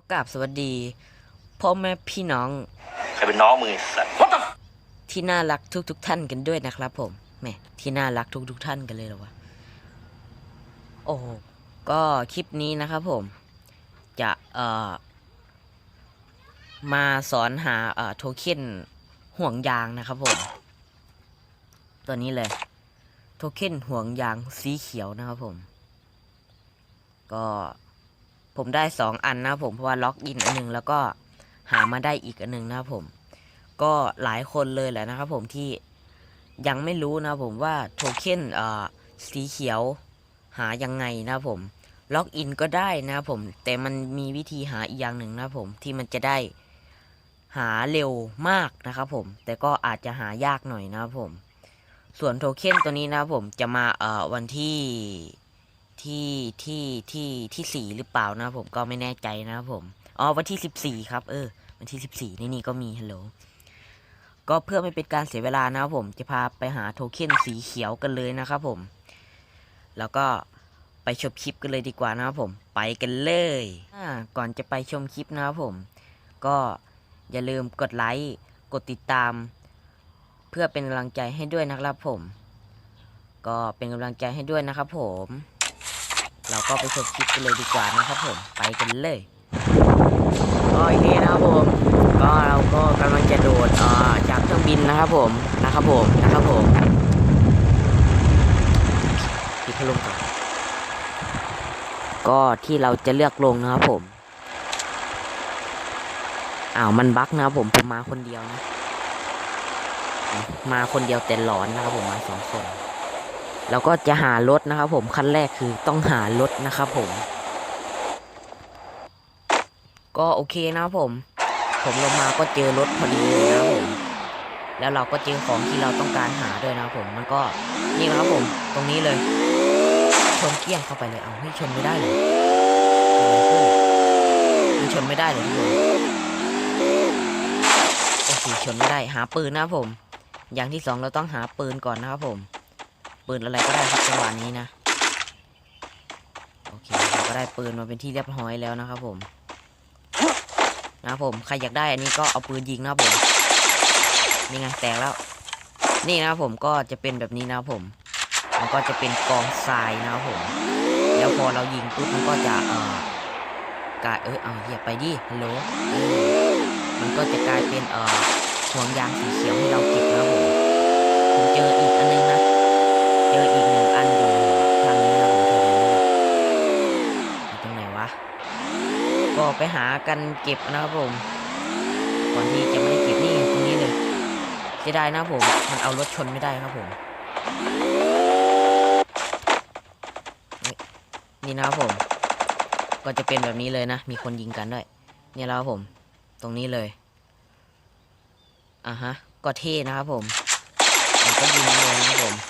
ก็กราบสวัสดีพ่อแม่พี่น้อง ใครเป็นน้องมึงไอ้สัตว์ What the ที่น่ารักทุกทุกๆท่านกันด้วยนะครับผมแหมที่น่ารักทุกทุกๆท่านกันเลยเหรอวะโอ้โหก็คลิปนี้นะครับผม จะเอ่อมาสอนหาเอ่อโทเค็นห่วงยางนะครับผม ตัวนี้เลย โทเค็นห่วงยางสีเขียวนะครับผม ก็ ผมได้สองอันนะผมเพราะว่าล็อกอินอันหนึงแล้วก็หามาได้อีกอันหนึงนะครับผม ก็หลายคนเลยแหละนะครับผมที่ยังไม่รู้นะผมว่าโทเค็นเอ่อสีเขียวหายังไงนะผมล็อกอินก็ได้นะผมแต่มันมีวิธีหาอีกอย่างหนึ่งนะผมที่มันจะได้หาเร็วมากนะครับผม แต่ก็อาจจะหายากหน่อยนะครับผม ส่วนโทเค็นตัวนี้นะผมจะมาเอ่อวันที่ ที่ที่ที่ที่สี่หรือเปล่านะผมก็ไม่แน่ใจนะผมอ๋อวันที่สิบสี่ครับเออวันที่สิบสี่นี่นี่ก็มีฮัลโหลก็เพื่อไม่เป็นการเสียเวลานะครับผมจะพาไปหาโทเค็นสีเขียวกันเลยนะครับผม แล้วก็ไปชมคลิปกันเลยดีกว่านะครับผมไปกันเลยก่อนจะไปชมคลิปนะครับผม ก็อย่าลืมกดไลค์กดติดตาม เพื่อเป็นกำลังใจให้ด้วยนะครับผม ก็เป็นกำลังใจให้ด้วยนะครับผม เราก็ไปชมคลิปกันเลยดีกว่านะครับผมไปกันเลยก็อย่างนี้นะครับผมก็เราก็กำลังจะโดดเอ่อจากเครื่องบินนะครับผมนะครับผมนะครับผมปิดพัดลมก่อนก็ที่เราจะเลือกลงนะครับผมอ้าวมันบั๊กนะครับผมผมมาคนเดียวนะมาคนเดียวแต่หลอนนะครับผมมาสองคน แล้วก็จะหารถนะครับ ผมขั้นแรกคือต้องหารถนะครับ ผม ก็โอเคนะครับผม ผมลงมาก็เจอรถพอดีเลยนะครับผมแล้วเราก็เจอของที่เราต้องการหาด้วยนะครับผมมันก็นี่นะครับผม ตรงนี้เลย ชนเกี้ยงเข้าไปเลยเอาให้ชนไม่ได้เลยมันชนไม่ได้เลยทุกคนโอเคชนไม่ได้หาปืนนะครับผม อย่างที่สองเราต้องหาปืนก่อนนะครับผม ปืนอะไรก็ได้ครับจังหวะนี้นะ โอเคเราก็ได้ปืนมาเป็นที่เรียบร้อยแล้วนะครับผมนะครับผมใครอยากได้อันนี้ก็เอาปืนยิงนะครับผมนี่ไงแตกแล้ว นี่นะครับผมก็จะเป็นแบบนี้นะครับผมมันก็จะเป็นกองทรายนะครับผม แล้วพอเรายิงปุ๊บมันก็จะเอ่อกลายเออเอาเหยียบไปดิฮัลโหลมันก็จะกลายเป็นเอ่อห่วงยางสีเขียวให้เราเก็บนะครับผมผมเจออีกอันนึงนะ เจออีกหนึ่งอันอยู่ทางนี้นะครับผมทางนี่ตรงไหนวะ ก็ไปหากันเก็บนะครับผม ก่อนที่จะไม่ได้เก็บนี่ตรงนี้เลยเสียดายนะผม มันเอารถชนไม่ได้ครับผม นี่นะครับผม ก็จะเป็นแบบนี้เลยนะ มีคนยิงกันด้วยเนี่ยแล้วครับผม ตรงนี้เลย อะฮะ ก็เท่นะครับผม ก็ยิงเลยนะครับผม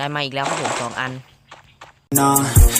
ได้มาอีกแล้วครับผมสองอัน on.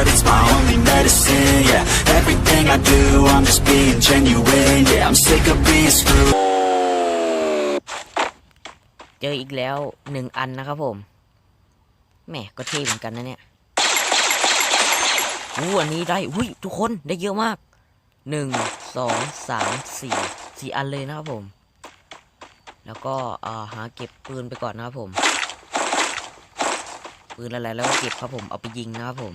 art, it's my only medicine. Yeah, everything I do, I'm just being genuine. Yeah, I'm sick of being screwed. เจออีกแล้วหนึ่งอันนะครับผมแหมก็เท่เหมือนกันนะเนี่ยอู้อันนี้ได้อุ้ยทุกคนได้เยอะมากหนึ่งสองสามสี่สี่อันเลยนะครับผม แล้วก็อ่อหาเก็บปืนไปก่อนนะครับผม ปืนอะไรแล้วก็เก็บครับผมเอาไปยิงนะครับผม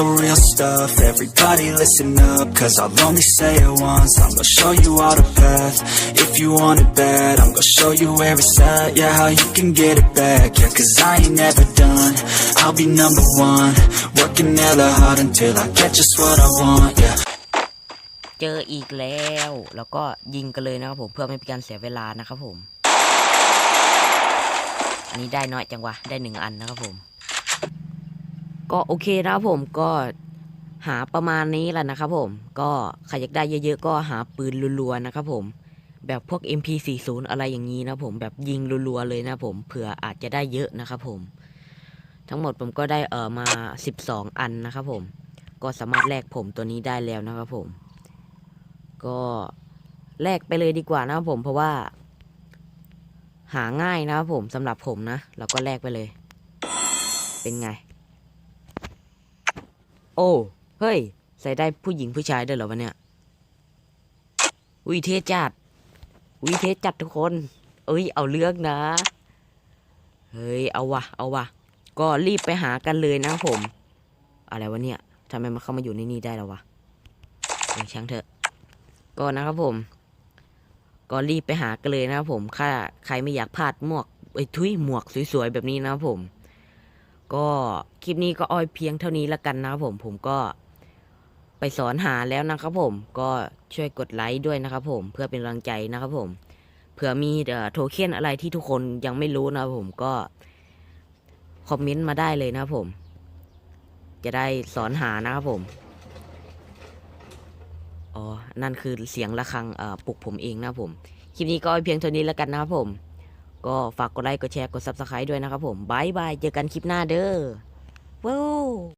the real stuff, everybody listen up, cause I'll only say it once, I'm gonna show you all the path, if you want it bad, I'm gonna show you where it's at, yeah, how you can get it back, yeah, cause I ain't never done, I'll be number one, working hella hard until I get just what I want, yeah. เจออีกแล้ว แล้วก็ยิงกันเลยนะครับผมเพื่อไม่เป็นการเสียเวลานะครับผม อันนี้ได้น้อยจังวะ ได้หนึ่งอันนะครับผม ก็โอเคนะครับผมก็หาประมาณนี้แหละนะครับผมก็ใครอยากได้เยอะๆ ก็หาปืนรัวๆนะครับผมแบบพวก MP40 อะไรอย่างนี้นะผมแบบยิงรัวๆเลยนะผมเผื่ออาจจะได้เยอะนะครับผม ทั้งหมดผมก็ได้เออมา 12 อันนะครับผม ก็สามารถแลกผมตัวนี้ได้แล้วนะครับผม ก็แลกไปเลยดีกว่านะครับผมเพราะว่า หาง่ายนะครับผมสำหรับผมนะเราก็แลกไปเลย เป็นไง อ้ เฮ้ย ใส่ได้ผู้หญิงผู้ชายด้วยเหรอวะเนี่ยวิเทจัดวิเทจัดทุกคน เอ้ย เอาเลือกนะ เฮ้ย เอาวะเอาวะก็รีบไปหากันเลยนะผม อะไรวะเนี่ยทำไมมันเข้ามาอยู่ในนี้ได้แล้ววะเออช่างเถอะ ก็นะครับผม ก็รีบไปหากันเลยนะครับผม ถ้าใครไม่อยากพลาดหมวกไอ้ทุยหมวกสวยๆแบบนี้นะครับผม ก็คลิปนี้ก็อ้อยเพียงเท่านี้ละกันนะครับผมผมก็ไปสอนหาแล้วนะครับผมก็ช่วยกดไลค์ด้วยนะครับผมเพื่อเป็นกำลังใจนะครับผมเผื่อมีเอ่อโทเค็นอะไรที่ทุกคนยังไม่รู้นะครับผมก็คอมเมนต์มาได้เลยนะครับผม จะได้สอนหานะครับผมอ๋อนั่นคือเสียงระฆังเอ่อปลุกผมเองนะครับผม คลิปนี้ก็เพียงเท่านี้แล้วกันนะครับผม ก็ฝากกดไลค์ กดแชร์ กด subscribe ด้วยนะครับผมบายบาย เจอกันคลิปหน้าเด้อว้าว